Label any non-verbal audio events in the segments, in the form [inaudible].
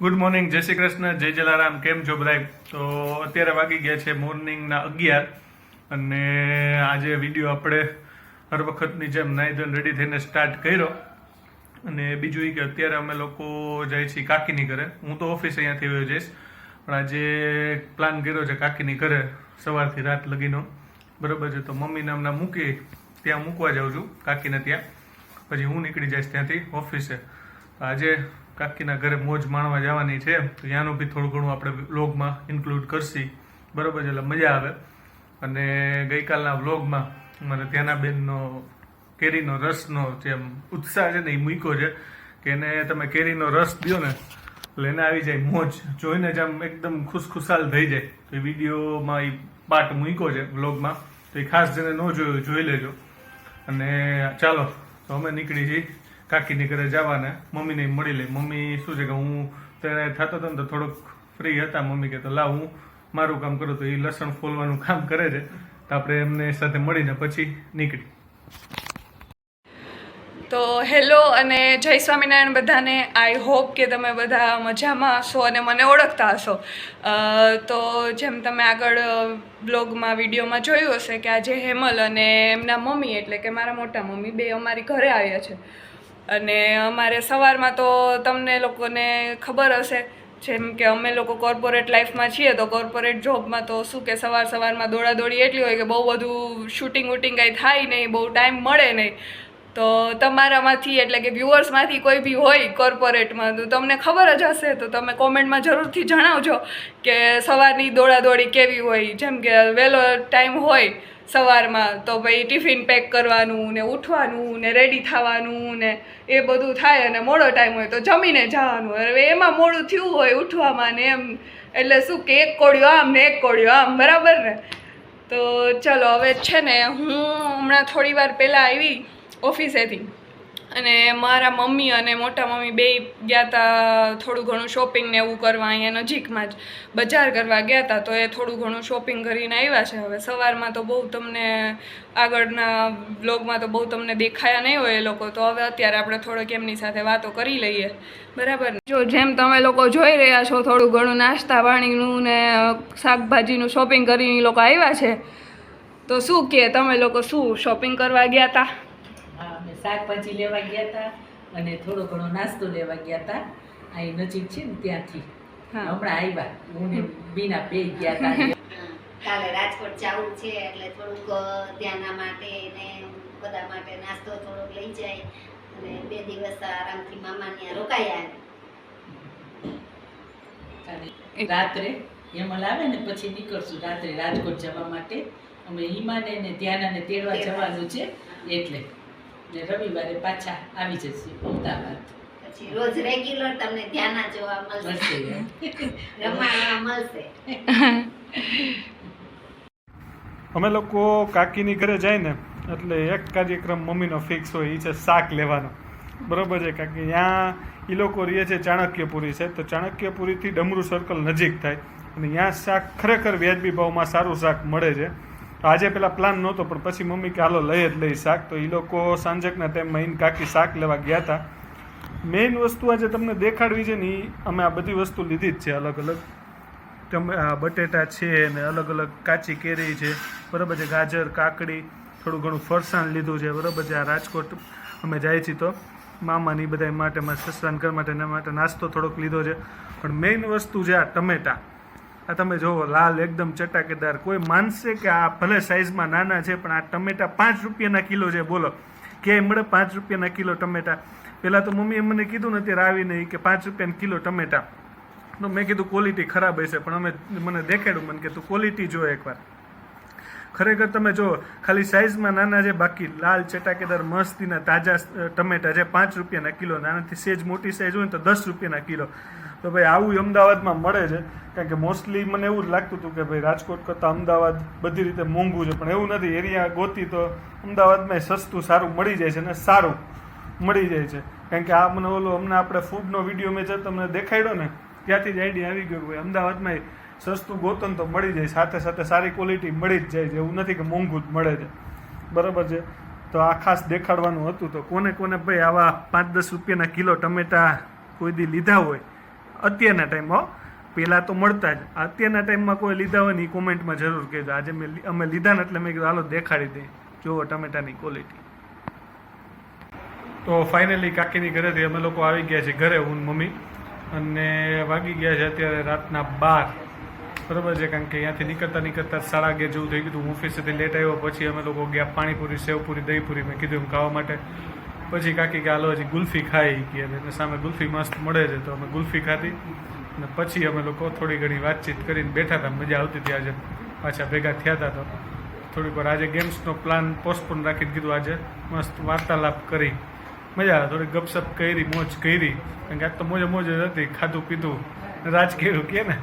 Good morning, જય શ્રી કૃષ્ણ, જય જલારામ, કેમ છો બધા તો અત્યારે વાગી ગયા છે મોર્નિંગના અગિયાર અને આજે વીડિયો આપણે હર વખતની જેમ નાઈ ધોઈને રેડી થઈને સ્ટાર્ટ કર્યો. અને બીજું એ કે અત્યારે અમે લોકો જઈએ છીએ કાકીની ઘરે. હું તો ઓફિસ અહીંયાથી વયો જઈશ, પણ આજે પ્લાન કર્યો છે કાકીની ઘરે સવારથી રાત લગીનો. બરાબર છે, તો મમ્મીને હમણાં મૂકી ત્યાં મૂકવા જાઉં છું, કાકીને ત્યાં. પછી હું નીકળી જઈશ ત્યાંથી ઓફિસે આજે કાકીના ઘરે મોજ માણવા જવાની છે, તો ત્યાંનું બી થોડું ઘણું આપણે વ્લોગમાં ઇન્ક્લુડ કરશી. બરોબર એટલે મજા આવે. અને ગઈકાલના વ્લોગમાં મને ત્યાંના બેનનો કેરીનો રસનો જે ઉત્સાહ છે ને એ મૂક્યો છે, કે એને તમે કેરીનો રસ દો ને, એટલે એને આવી જાય મોજ, જોઈને જ આમ એકદમ ખુશખુશાલ થઈ જાય. તો એ વિડીયોમાં એ પાર્ટ મૂક્યો છે વ્લોગમાં, તો એ ખાસ જેને ન જોયું જોઈ લેજો. અને ચાલો, તો અમે નીકળી જઈએ કાકીની ઘરે જવાના. મમ્મીને મળી લઈ મમ્મી, શું છે કે હું ત્યારે થતો હતો ને તો થોડોક ફ્રી હતા. મમ્મી કે, તો લાવ, હું મારું કામ કરું. તો એ લસણ ફોલવાનું કામ કરે છે. તો આપણે એમને સાથે મળીને પછી નીકળી. તો હેલો અને જય સ્વામિનારાયણ બધાને. આઈ હોપ કે તમે બધા મજામાં હશો અને મને ઓળખતા હશો. તો જેમ તમે આગળ બ્લોગમાં વિડીયોમાં જોયું હશે કે આજે હેમલ અને એમના મમ્મી, એટલે કે મારા મોટા મમ્મી, બે અમારી ઘરે આવ્યા છે. અને અમારે સવારમાં તો તમને લોકોને ખબર હશે, જેમ કે અમે લોકો કોર્પોરેટ લાઈફમાં છીએ, તો કોર્પોરેટ જોબમાં તો શું કે સવાર સવારમાં દોડાદોડી એટલી હોય કે બહુ બધું શૂટિંગ વૂટિંગ કાંઈ થાય નહીં, બહુ ટાઈમ મળે નહીં. તો તમારામાંથી એટલે કે વ્યુઅર્સમાંથી કોઈ બી હોય કોર્પોરેટમાં તો તમને ખબર જ હશે, તો તમે કોમેન્ટમાં જરૂરથી જણાવજો કે સવારની દોડાદોડી કેવી હોય, જેમ કે વહેલો ટાઈમ હોય સવારમાં તો ભાઈ ટિફિન પેક કરવાનું ને ઉઠવાનું ને રેડી થવાનું ને એ બધું થાય અને મોડો ટાઈમ હોય તો જમીને જવાનું. હવે એમાં મોડું થયું હોય ઉઠવામાં ને એમ, એટલે શું કે એક કોળિયો આમ ને એક કોળિયો આમ, બરાબર ને? તો ચલો, હવે છે ને હું હમણાં થોડી વાર પહેલાં આવી ઓફિસેથી. અને મારા મમ્મી અને મોટા મમ્મી બે ગયા હતા થોડું ઘણું શોપિંગ ને એવું કરવા અહીંયા નજીકમાં જ બજાર કરવા ગયા હતા તો એ થોડું ઘણું શોપિંગ કરીને આવ્યા છે. હવે સવારમાં તો બહુ તમને આગળના બ્લોગમાં તો બહુ તમને દેખાયા નહીં હોય એ લોકો, તો હવે અત્યારે આપણે થોડોક એમની સાથે વાતો કરી લઈએ. બરાબર? જો જેમ તમે લોકો જોઈ રહ્યા છો, થોડું ઘણું નાસ્તા પાણીનું ને શાકભાજીનું શોપિંગ કરીને લોકો આવ્યા છે. તો શું કે, તમે લોકો શું શોપિંગ કરવા ગયા હતા શાકભાજી લેવા ગયા હતા અને થોડો ઘણો નાસ્તો લેવા ગયા હતા અહીં નજીક છે ને ત્યાંથી. હમણાં આવ્યા હું ને બીના બે ગયા હતા કાલે રાજકોટ જવું છે એટલે થોડુંક ત્યાંના માટે ને બધા માટે નાસ્તો થોડોક લઈ જાય અને બે દિવસ આરામથી મામા ત્યાં રોકાયા. રાત્રે હેમલ આવે ને પછી નીકળશું રાત્રે રાજકોટ જવા માટે. અમે હિમાને ને ધ્યાનાને તેડવા. જવાનું છે એટલે. ને રવિવારે પાછા આવી જશે અમદાવાદ. પછી રોજ રેગ્યુલર તમને ધ્યાન જોવા મળશે. [laughs] રમાડવા મળશે. [laughs] અમે લોકો કાકીની ઘરે જાય ને એટલે એક કાર્યક્રમ મમ્મીનો ફિક્સ હોય એ છે શાક લેવાનો. બરોબર છે કારણ કે ત્યાં એ લોકો રહે છે ચાણક્યપુરી છે તો ચાણક્યપુરીથી ડમરૂ સર્કલ નજીક થાય. અને ત્યાં શાક ખરેખર વ્યાજબી ભાવમાં સારું શાક મળે છે. આજે પેલા પ્લાન નહોતો, પણ પછી મમ્મી કે હાલો લઈ જ લઈ શાક. તો એ લોકો સાંજકના ટાઈમમાં ઈન કાકી શાક લેવા ગયા હતા મેઇન વસ્તુ આજે તમને દેખાડવી છે ને અમે આ બધી વસ્તુ લીધી જ છે અલગ અલગ. તમે આ બટેટા છે ને અલગ અલગ કાચી કેરી છે, બરાબર છે, ગાજર, કાકડી, થોડું ઘણું ફરસાણ લીધું છે, બરાબર છે, આ રાજકોટ અમે જાય છીએ તો. મામાની બધા માટે, મારા સસરાન ઘર માટે એના માટે નાસ્તો થોડોક લીધો છે. પણ મેઇન વસ્તુ છે આ ટમેટા. આ તમે જોવો લાલ એકદમ ચટાકેદાર. કોઈ માનશે કે આ ભલે સાઇઝમાં નાના છે, પણ આ ટમેટા પાંચ રૂપિયાના કિલો છે, બોલો. ક્યાંય મળે પાંચ રૂપિયાના કિલો ટમેટા? પહેલાં તો મમ્મીએ મને કીધું ને અત્યારે આવીને કે પાંચ રૂપિયાના કિલો ટમેટા. તો મેં કીધું ક્વોલિટી ખરાબ હશે, પણ અમે મને દેખાડ્યું મને કે તું ક્વોલિટી જો એકવાર. ખરેખર તમે જો ખાલી સાઇઝમાં નાના છે, બાકી લાલ ચટાકેદાર મસ્તીના તાજા ટમેટા છે, પાંચ રૂપિયાના કિલો. નાનાથી સેજ મોટી સાઇઝ હોય ને તો દસ રૂપિયાના કિલો. તો ભાઈ આવું અમદાવાદમાં મળે છે. કારણ કે મોસ્ટલી મને એવું જ લાગતું હતું કે ભાઈ રાજકોટ કરતાં અમદાવાદ બધી રીતે મોંઘું છે. પણ એવું નથી, એરિયા ગોતી તો અમદાવાદમાં સસ્તું, સારું મળી જાય છે અને સારું મળી જાય છે. કારણ કે આ મને ઓલો હમણાં આપણે ફૂડનો વીડિયો મેં જે તમને દેખાડ્યો ને, ત્યાંથી જ આઈડિયા આવી ગયો ભાઈ અમદાવાદમાં સસ્તું ગોતન તો મળી જાય, સાથે સાથે સારી ક્વોલિટી મળી જ જાય છે. એવું નથી કે મોંઘું જ મળે છે. બરાબર છે? તો આ ખાસ દેખાડવાનું હતું તો કોને કોને ભાઈ આવા પાંચ દસ રૂપિયાના કિલો ટમેટા કોઈ દી લીધા હોય અત્યારના ટાઈમમાં પહેલાં તો મળતા જ. અત્યારના ટાઈમમાં કોઈ લીધા હોય ને એ કોમેન્ટમાં જરૂર કહેજો. આજે મેં અમે લીધા ને એટલે મેં કીધું, હાલો, દેખાડી દે. જુઓ ટમેટાની ક્વોલિટી તો ફાઇનલી કાકીની ઘરેથી અમે લોકો આવી ગયા છે ઘરે, હું મમ્મી. અને વાગી ગયા છે અત્યારે રાતના બાર. બરોબર છે, કારણ કે અહીંયાથી નીકળતા નીકળતા સાડા અગિયાર જેવું થઈ ગયું ઓફિસેથી લેટ આવ્યો, પછી અમે લોકો ગયા પાણીપુરી, સેવપુરી, દહીંપુરી. મેં કીધું એમ ખાવા માટે. પછી કાકી કે, હાલો, હજી ગુલ્ફી ખાઈ કે એને સામે ગુલ્ફી મસ્ત મળે છે. તો અમે ગુલ્ફી ખાધી. અને પછી અમે લોકો થોડી ઘણી વાતચીત કરીને બેઠા હતા. મજા આવતી હતી આજે. પાછા ભેગા થયા હતા તો થોડીક વાર આજે ગેમ્સનો પ્લાન પોસ્ટપોન રાખીને કીધું, આજે મસ્ત વાર્તાલાપ કરી. મજા આવે થોડી ગપસપ કરી, મોજ કરી. કારણ કે આજ તો મોજે મોજ જ હતી, ખાધું પીધું. રાજ કર્યું કે ને,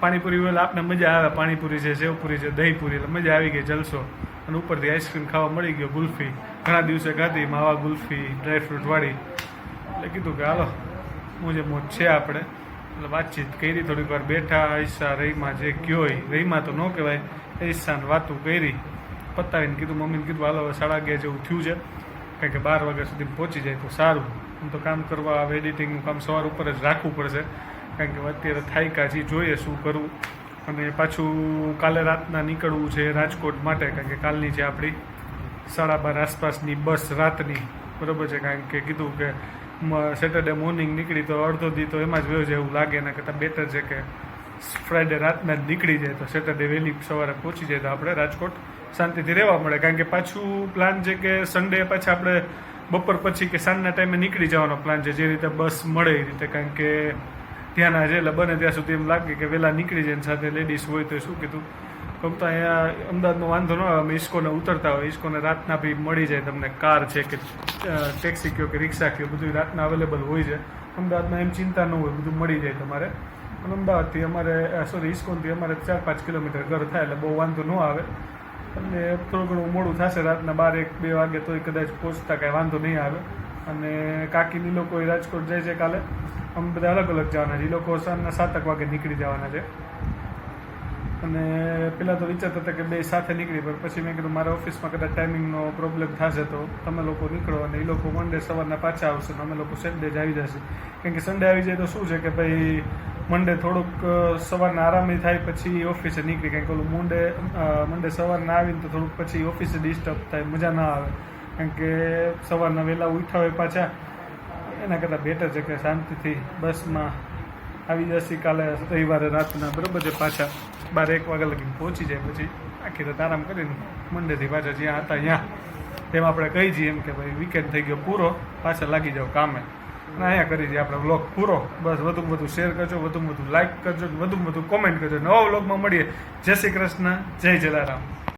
પાણીપુરી હોય આપને મજા આવે. પાણીપુરી છે, સેવપુરી છે, દહીંપુરી, એટલે મજા આવી ગઈ જલસો. અને ઉપરથી આઈસ્ક્રીમ ખાવા મળી ગયો ગુલ્ફી. ઘણા દિવસે ખાધી, માવા ગુલ્ફી ડ્રાયફ્રૂટ વાળી. એટલે કીધું કે હાલો મોજે મોજ છે આપણે, એટલે વાતચીત કરી, થોડીક વાર બેઠા, ઈશા, રહીમાં જે કયો હોય, રહીમાં તો ન કહેવાય ઈશાને વાતું કરી, પતાવીને કીધું, મમ્મીને કીધું, હાલો, હવે સાડા અગિયાર જેવું થયું છે, કારણ કે બાર વાગ્યા સુધી પહોંચી જાય તો સારું. આમ તો કામ કરવા આવે એડિટિંગનું કામ સવાર ઉપર જ રાખવું પડશે, કારણ કે અત્યારે થાયકા છે જોઈએ શું કરવું. અને પાછું કાલે રાતના નીકળવું છે રાજકોટ માટે, કારણ કે કાલની છે આપણી સાડા બાર આસપાસની બસ રાતની. બરોબર છે, કારણ કે કીધું કે સેટરડે મોર્નિંગ નીકળી તો અડધો દી તો એમાં જ વયો જાય એવું લાગે, એના કરતાં બેટર છે કે ફ્રાઈડે રાતના જ નીકળી જાય. તો સેટરડે વહેલી સવારે પહોંચી જાય તો આપણે રાજકોટ શાંતિથી રહેવા મળે. કારણ કે પાછું પ્લાન છે કે સન્ડે પાછા આપણે બપોર પછી કે સાંજના ટાઈમે નીકળી જવાનો પ્લાન છે, જે રીતે બસ મળે એ રીતે. કારણ કે ત્યાંના છે એટલે બને ત્યાં સુધી એમ લાગે કે વહેલા નીકળી જાય ને સાથે લેડીઝ હોય તો શું કીધું? તો અહીંયા અમદાવાદનો વાંધો ન આવે, અમે ઇસ્કોને ઉતરતા હોય ઇસ્કોને રાતના બી મળી જાય તમને કાર છે કે ટેક્સી કયો કે રિક્ષા કયો બધું રાતના અવેલેબલ હોય છે. અમદાવાદમાં એમ ચિંતા ન હોય, બધું મળી જાય તમારે. અને અમદાવાદથી અમારે સોરી ઇસ્કોનથી અમારે ચાર પાંચ કિલોમીટર ઘર થાય એટલે બહુ વાંધો ન આવે. અને થોડું ઘણું મોડું થશે, રાતના બાર એક બે વાગે તોય કદાચ પહોંચતા કાંઈ વાંધો નહીં આવે. અને કાકીની લોકો રાજકોટ જાય છે કાલે. અમે બધા અલગ અલગ જવાના છે એ લોકો સાંજના સાતક વાગે નીકળી જવાના છે. અને પહેલાં તો વિચારતા હતા કે બે સાથે નીકળી, પણ પછી મેં કીધું, મારા ઓફિસમાં કદાચ ટાઈમિંગનો પ્રોબ્લેમ થશે તો તમે લોકો નીકળો અને એ લોકો મંડે સવારના પાછા આવશે અને અમે લોકો સન્ડે જ આવી જશે. કેમ કે સન્ડે આવી જાય તો શું છે કે ભાઈ મંડે થોડુંક સવારના આરામથી થાય, પછી ઓફિસે નીકળી. કારણ કે ઓલું મંડે મંડે સવારના આવીને તો થોડુંક પછી ઓફિસે ડિસ્ટર્બ થાય, મજા ના આવે. કારણ કે સવારના વહેલા ઉઠા હોય પાછા, એના કરતાં બેટર છે કે શાંતિથી બસમાં આવી જશે કાલે, રવિવારે રાતના, બરોબર છે, પાછા. બાર એક વાગ્યા લગી પહોંચી જાય પછી આખી રાત આરામ કરીને મંડેથી પાછા જ્યાં હતા ત્યાં. તેમ આપણે કહી જઈએ એમ કે ભાઈ વીકેન્ડ થઈ ગયો પૂરો, પાછા લાગી જાઓ કામે. અને અહીંયા કરી દઈએ આપણે વ્લોગ પૂરો. બસ વધુમાં વધુ શેર કરજો, વધુમાં વધુ લાઇક કરજો, વધુમાં વધુ કોમેન્ટ કરજો. નવા વ્લોગમાં મળીએ. જય શ્રી કૃષ્ણ, જય જલારામ.